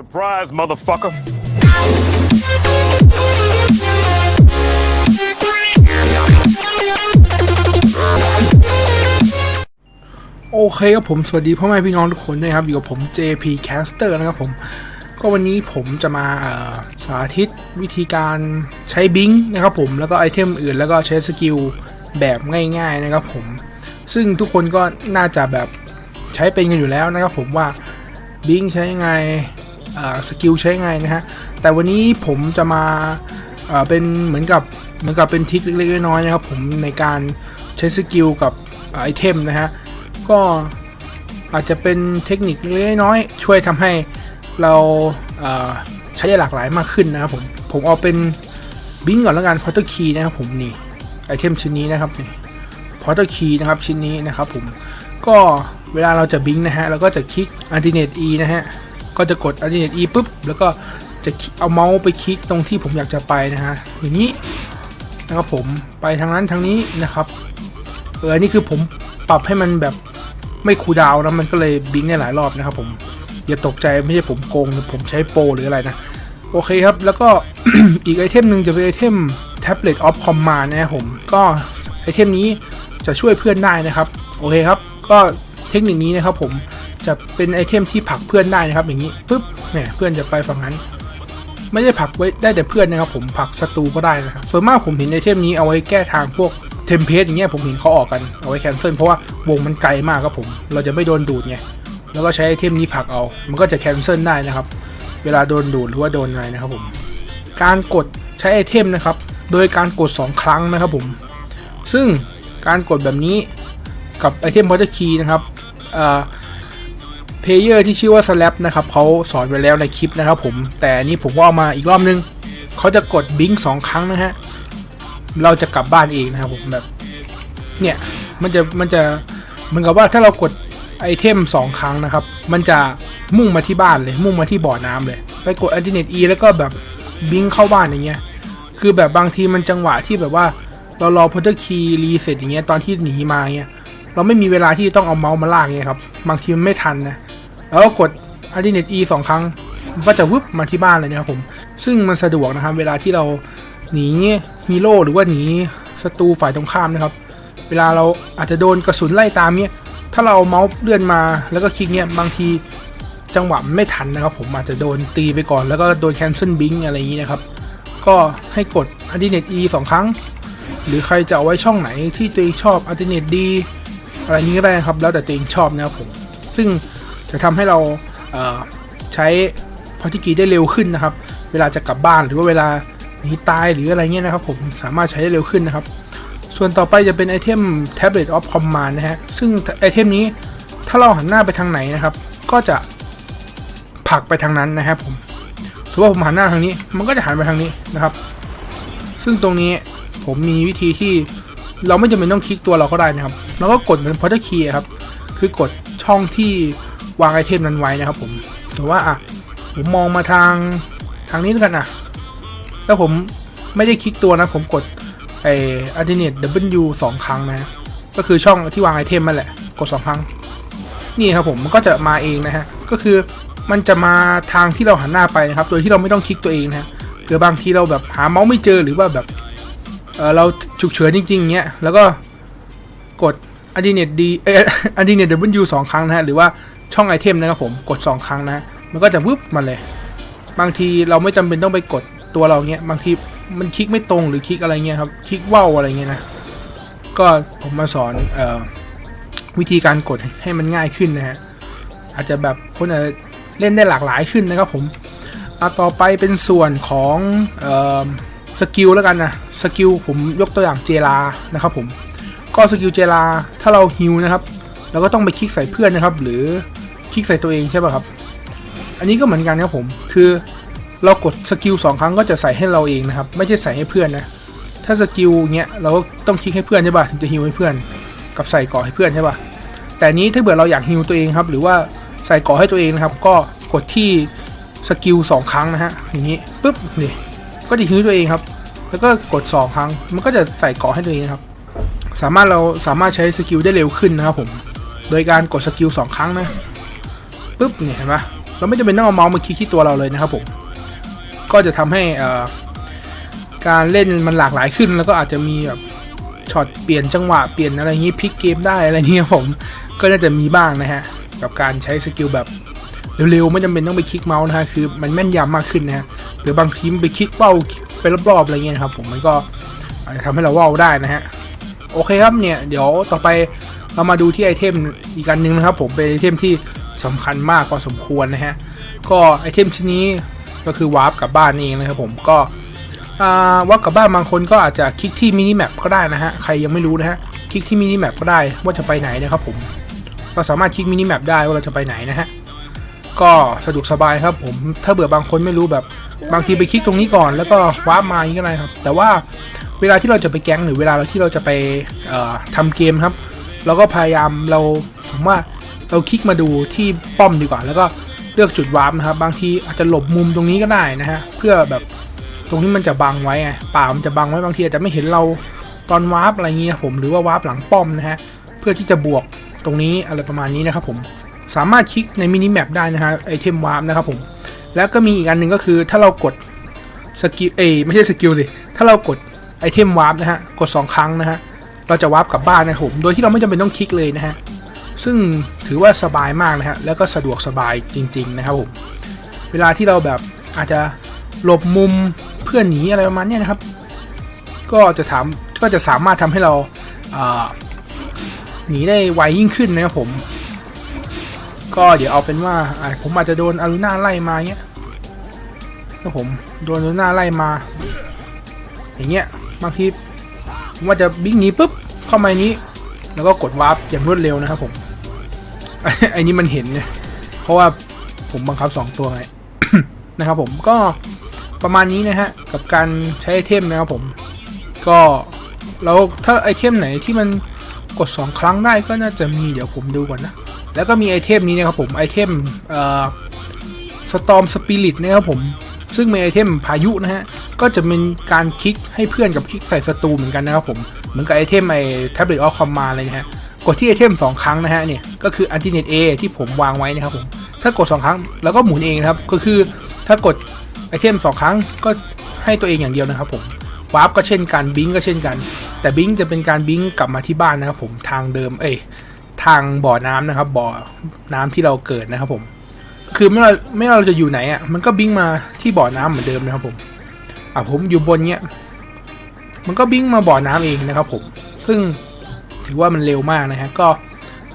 Surprise, motherfucker. โอเคครับผมสวัสดีพ่อแม่พี่น้องทุกคนนะครับ อยู่กับผม JP Caster นะครับผม ก็วันนี้ผมจะมาสาธิตวิธีการใช้บิงนะครับผมแล้วก็ไอเทมอื่นแล้วก็ใช้สกิลแบบง่ายๆนะครับผม ซึ่งทุกคนก็น่าจะแบบใช้เป็นกันอยู่แล้วนะครับผมว่าบิงใช้ยังไง สกิลใช้ไงนะฮะ แต่วันนี้ผมจะมาเป็นเหมือนกับเหมือนกับเป็นทริคเล็กๆน้อยๆนะครับผมในการใช้สกิลกับไอเทมนะฮะ ก็อาจจะเป็นเทคนิคเล็กๆน้อยๆช่วยทำให้เราเใช้ได้หลากหลายมากขึ้นนะครับผม ผมเอาเป็นบิงก่อนแล้วกันพอตเตอร์คีนะครับผมนี่ไอเทมชิ้นนี้นะครับนี่พอตเตอร์คีนะครับชิ้นนี้นะครับผมก็เวลาเราจะบิงนะฮะเราก็จะคลิก Alternate E นะฮะ ก็จะกด Alternate ปุ๊บแล้วก็จะเอาเมาส์ไปคลิกตรงที่ผมอยากจะไปนะฮะอย่างนี้นะครับผมไปทางนั้นทางนี้นะครับเอออันนี้คือผมปรับให้มันแบบไม่คูดาวนะมันก็เลยบิงได้หลายรอบนะครับผมอย่าตกใจไม่ใช่ผมโกงหรือผมใช้โปรหรืออะไรนะ โอเคครับ แล้วก็ อีกไอเทมหนึ่งจะเป็นไอเทม Tablet of Command นะครับผมก็ไอเทมนี้จะช่วยเพื่อนได้นะครับ โอเคครับ ก็เทคนิคนี้นะครับผม จะเป็นไอเทมที่ผลักเพื่อนได้นะครับ อย่างนี้ปุ๊บเนี่ยเพื่อนจะไปฝั่งนั้น ไม่ได้ผลักไว้ได้แต่เพื่อนนะครับ ผมผลักศัตรูก็ได้นะครับส่วนมากผมเห็นไอเทมนี้เอาไว้แก้ทางพวกเทมเพลตอย่างเงี้ยผมเห็นเขาออกกันเอาไว้แคนเซิลเพราะว่าวงมันไกลมากครับผม เราจะไม่โดนดูดไงแล้วก็ใช้ไอเทมนี้ผลักเอา มันก็จะแคนเซิลได้นะครับ เวลาโดนดูดหรือว่าโดนอะไรนะครับผม การกดใช้ไอเทมนะครับ โดยการกด 2 ครั้งนะครับผม ซึ่งการกดแบบนี้กับไอเทมพอ t คีย์นะครับ เพลเยอร์ที่ชื่อว่า Slap นะครับเขาสอนไว้แล้วในคลิปนะครับผม แต่นี้ผมก็เอามาอีกรอบนึง เขาจะกดบิงสองครั้งนะฮะ เราจะกลับบ้านเองนะครับผมแบบ เนี่ย มันจะ มันจะ เหมือนกับว่าถ้าเรากดไอเทมสองครั้งนะครับ มันจะมุ่งมาที่บ้านเลย มุ่งมาที่บ่อน้ำเลย ไปกด a l t e r n a t e E แล้วก็แบบบิงเข้าบ้านอย่างเงี้ย คือแบบบางทีมันจังหวะที่แบบว่าเรารอพอเ r อร์คีย์รีเซ็ตอย่างเงี้ยตอนที่หนีมาเงี้ย เราไม่มีเวลาที่ต้องเอาเมาส์มาลากเงี้ยครับ บางทีมันไม่ทันนะ แล้วก็กด a l t e r n a t e E สองครั้งก็จะวึบมาที่บ้านเลยนะครับผม ซึ่งมันสะดวกนะครับ เวลาที่เราหนีฮีโร่หรือว่าหนีศัตรูฝ่ายตรงข้ามนะครับ เวลาเราอาจจะโดนกระสุนไล่ตามเนี้ยถ้าเราเมาส์เลื่อนมาแล้วก็คลิกเนี้ยบางทีจังหวะไม่ทันนะครับ ผมอาจจะโดนตีไปก่อน แล้วก็โดน cancel bing อะไรอย่างนี้นะครับ ก็ให้กด alternate e สองครั้ง หรือใครจะเอาไว้ช่องไหนที่ตัวเองชอบ alternate d อะไรนี้ก็ได้นะครับ แล้วแต่ตัวเองชอบนะครับผม ซึ่ง จะทำให้เราเใช้พอทิกีได้เร็วขึ้นนะครับ เวลาจะกลับบ้านหรือว่าเวลาหนีตายหรืออะไรเงี้ยนะครับ ผมสามารถใช้ได้เร็วขึ้นนะครับ ส่วนต่อไปจะเป็นไอเทม Tablet of Command นะฮะซึ่งไอเทมนี้ถ้าเราหันหน้าไปทางไหนนะครับ ก็จะผลักไปทางนั้นนะครับผมสมมติว่าผมหันหน้าทางนี้ มันก็จะหันไปทางนี้นะครับ ซึ่งตรงนี้ผมมีวิธีที่เราไม่จำเป็นต้องคลิกตัวเราก็ได้นะครับ เราก็กดเหมือนพอ t คีย์ครับ คือกดช่องที่ วางไอเทมนั้นไว้นะครับผมแต่ว่าอะผมมองมาทางทางนี้แล้วกันอะแล้วผมไม่ได้คลิกตัวนะ ผมกดไอ alternate W สองครั้งนะ ก็คือช่องที่วางไอเทมมันแหละ กดสองครั้ง นี่ครับผมมันก็จะมาเองนะฮะ ก็คือมันจะมาทางที่เราหันหน้าไปนะครับ โดยที่เราไม่ต้องคลิกตัวเองนะฮะหรือบางทีเราแบบหาเมาส์ไม่เจอหรือว่าแบบเออเราฉุกเฉินจริง ๆเงี้ย แล้วก็กด alternate D เออ alternate W สองครั้งนะฮะ หรือว่า ช่องไอเทมนะครับผมกดสองครั้งนะ มันก็จะวึบมาเลย บางทีเราไม่จำเป็นต้องไปกดตัวเราเงี้ยบางทีมันคลิกไม่ตรงหรือคลิกอะไรเงี้ยครับคลิกว่าวอะไรเงี้ยนะก็ผมมาสอนเออวิธีการกดให้มันง่ายขึ้นนะฮะอาจจะแบบคนอาจจะเล่นได้หลากหลายขึ้นนะครับผมอาต่อไปเป็นส่วนของออสกิลแล้วกันนะสกิลผมยกตัวอย่างเจลานะครับผมก็สกิลเจลาถ้าเราฮิวนะครับเราก็ต้องไปคลิกใส่เพื่อนนะครับ หรือ คลิกใส่ตัวเองใช่ป่ะครับ อันนี้ก็เหมือนกันครับผม คือเรากดสกิลสองครั้งก็จะใส่ให้เราเองนะครับ ไม่ใช่ใส่ให้เพื่อนนะ ถ้าสกิลเงี้ยเราก็ต้องคลิกให้เพื่อนใช่ป่ะถึงจะฮิวให้เพื่อน กับใส่ก่อให้เพื่อนใช่ป่ะ แต่นี้ถ้าเกิดเราอยากฮิวตัวเองครับ หรือว่าใส่ก่อให้ตัวเองนะครับ ก็กดที่สกิลสองครั้งนะฮะ อย่างนี้ปุ๊บนี่ก็จะฮิวตัวเองครับ แล้วก็กดสองครั้ง มันก็จะใส่ก่อให้ตัวเองครับ สามารถเราสามารถใช้สกิลได้เร็วขึ้นนะครับผม โดยการกดสกิลสองครั้งนะ ปุ๊บเนี่ยเห็นปะเราไม่จำเป็นต้องเอาเมาส์มาคลิกที่ตัวเราเลยนะครับผม ก็จะทำให้การเล่นมันหลากหลายขึ้น แล้วก็อาจจะมีแบบช็อตเปลี่ยนจังหวะเปลี่ยนอะไรอย่างนี้พลิกเกมได้อะไรเงี้ยผม ก็น่าจะมีบ้างนะฮะ กับการใช้สกิลแบบเร็วๆ ไม่จำเป็นต้องไปคลิกเมาส์นะฮะ คือมันแม่นยำมากขึ้นนะฮะ หรือบางทีมไปคลิกเป้าไปรอบๆอะไรเงี้ยครับผม มันก็อาจจะทำให้เราว่าวได้นะฮะ โอเคครับเนี่ย เดี๋ยวต่อไปเรามาดูที่ไอเทมอีกอันหนึงนะครับผม เป็นไอเทมที่ สำคัญมากพอสมควรนะฮะ ก็ไอเทมชิ้นนี้ก็คือวาร์ปกลับบ้านเองนะครับผมก็วาร์ปกลับบ้านบางคนก็อาจจะคลิกที่มินิแมปก็ได้นะฮะ ใครยังไม่รู้นะฮะ คลิกที่มินิแมปก็ได้ว่าจะไปไหนนะครับผม เราสามารถคลิกมินิแมปได้ว่าเราจะไปไหนนะฮะ ก็สะดวกสบายครับผม ถ้าเบื่อบางคนไม่รู้แบบบางทีไปคลิกตรงนี้ก่อน แล้วก็วาร์ปมาอย่างนี้ก็ได้ครับ แต่ว่าเวลาที่เราจะไปแก๊งหรือเวลาที่เราจะไปเอ่อทำเกมครับ เราก็พยายามเราผมว่า เราคลิกมาดูที่ป้อมดีกว่า แล้วก็เลือกจุดวาร์ปนะครับ บางทีอาจจะหลบมุมตรงนี้ก็ได้นะฮะ เพื่อแบบตรงนี้มันจะบังไว้ไงป่ามันจะบังไว้บางทีอาจจะไม่เห็นเราตอนวาร์ปอะไรเงี้ยผมหรือว่าวาร์ปหลังป้อมนะฮะ เพื่อที่จะบวกตรงนี้อะไรประมาณนี้นะครับผมสามารถคลิกในมินิแมปได้นะฮะไอเทมวาร์ปนะครับผมแล้วก็มีอีกอันหนึ่งก็คือถ้าเรากดสกิลเอไม่ใช่สกิลสิถ้าเรากดไอเทมวาร์ปนะฮะกดสองครั้งนะฮะเราจะวาร์ปกลับบ้านนะผมโดยที่เราไม่จำเป็นต้องคลิกเลยนะฮะ ซึ่งถือว่าสบายมากนะฮะแล้วก็สะดวกสบายจริง ๆ นะครับผมเวลาที่เราแบบอาจจะหลบมุมเพื่อนหนีอะไรประมาณนี้นะครับ ก็จะถามก็จะสามารถทำให้เราาหนีได้ไวยิ่งขึ้นนะครับผม ก็เดี๋ยวเอาเป็นว่าผมอาจจะโดนอารูน่าไล่มาเงี้ยถ้าผมโดนอารูน่าไล่มา อย่างเงี้ยบางทีผมว่าจะบิ๊กหนีปุ๊บเข้ามานี้ แล้วก็กดวาร์ปอย่างรวดเร็วนะครับผม ไอ้นี่มันเห็นเนี่ยเพราะว่าผมบังคับ 2 ตัวไงนะครับผมก็ประมาณนี้นะฮะ กับการใช้ไอเทมนะครับผม ก็แล้วถ้าไอเทมไหนที่มันกด 2 ครั้งได้ก็น่าจะมีเดี๋ยวผมดูก่อนนะ แล้วก็มีไอเทมนี้นะครับผมไอเทมเอ่อสตอมสปิริตนะครับผม ซึ่งเป็นไอเทมพายุนะฮะ ก็จะเป็นการคลิกให้เพื่อนกับคลิกใส่ศัตรูเหมือนกันนะครับผม เหมือนกับไอเทมไอ Tablet of Command อะไรนะฮะ กดที่ไอเทม2ครั้งนะฮะเนี่ยก็คือ a n t i n e t A ที่ผมวางไว้นะครับผมถ้ากด 2 ครั้งแล้วก็หมุนเองนะครับ ก็คือถ้ากดไอเทม 2 ครั้งก็ให้ตัวเองอย่างเดียวนะครับผมวาร์ปก็เช่นกันบิงก็เช่นกัน แต่บิงจะเป็นการบิงกลับมาที่บ้านนะครับผมทางเดิมเอ้ยทางบ่อน้ำนะครับ บ่อน้ำที่เราเกิดนะครับผม คือไม่ว่าไม่เราจะอยู่ไหนอะมันก็บิงมาที่บ่อน้ำเหมือนเดิมนะครับผมอะผมอยู่บนเนี้ยมันก็บิงมาบ่อน้ำเองนะครับผม ซึ่ง ถือว่ามันเร็วมากนะฮะก็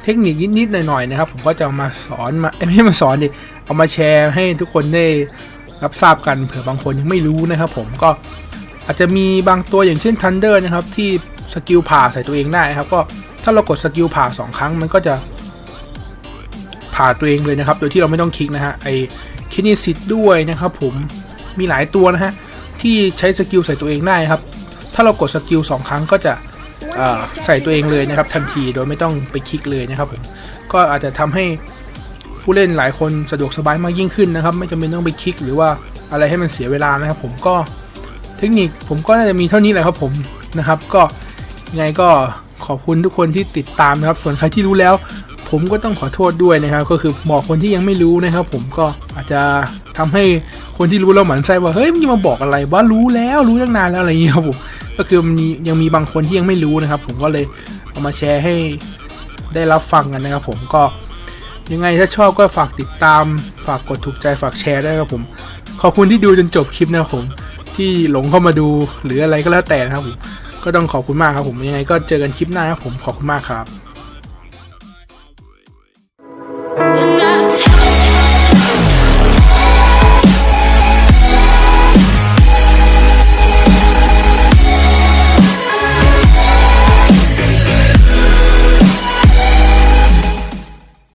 เทคนิคนิดๆหน่อยๆนะครับ ผมก็จะมาสอนมาไม่ใช่มาสอนดิเอามาแชร์ให้ทุกคนได้รับทราบกันเผื่อบางคนยังไม่รู้นะครับ ผมก็อาจจะมีบางตัวอย่างเช่น Thunder นะครับ ที่สกิลผ่าใส่ตัวเองได้นะครับ ก็ถ้าเรากดสกิลผ่าสองครั้งมันก็จะผ่าตัวเองเลยนะครับ โดยที่เราไม่ต้องคลิกนะฮะไอคินิสิตด้วยนะครับ ผมมีหลายตัวนะฮะที่ใช้สกิลใส่ตัวเองได้ครับ ถ้าเรากดสกิลสองครั้งก็จะ ใส่ตัวเองเลยนะครับทันทีโดยไม่ต้องไปคลิกเลยนะครับผมก็อาจจะทำให้ผู้เล่นหลายคนสะดวกสบายมากยิ่งขึ้นนะครับ ไม่จำเป็นต้องไปคลิกหรือว่าอะไรให้มันเสียเวลานะครับ ผมก็เทคนิคผมก็น่าจะมีเท่านี้แหละครับผมนะครับ ก็ยังไงก็ขอบคุณทุกคนที่ติดตามนะครับ ส่วนใครที่รู้แล้ว ผมก็ต้องขอโทษด้วยนะครับ ก็คือบอกคนที่ยังไม่รู้นะครับ ผมก็อาจจะทำให้คนที่รู้แล้วหมั่นไส้ว่าเฮ้ยมึงมาบอกอะไรว่ารู้แล้วรู้ตั้งนานแล้วอะไรอย่างเงี้ยครับผม ก็คือมันมียังมีบางคนที่ยังไม่รู้นะครับ ผมก็เลยเอามาแชร์ให้ได้รับฟังกันนะครับ ผมก็ยังไงถ้าชอบก็ฝากติดตาม ฝากกดถูกใจฝากแชร์ด้วยครับผม ขอบคุณที่ดูจนจบคลิปนะครับผม ที่หลงเข้ามาดูหรืออะไรก็แล้วแต่นะครับผมก็ต้องขอบคุณมากครับผมยังไงก็เจอกันคลิปหน้าครับผมขอบคุณมากครับ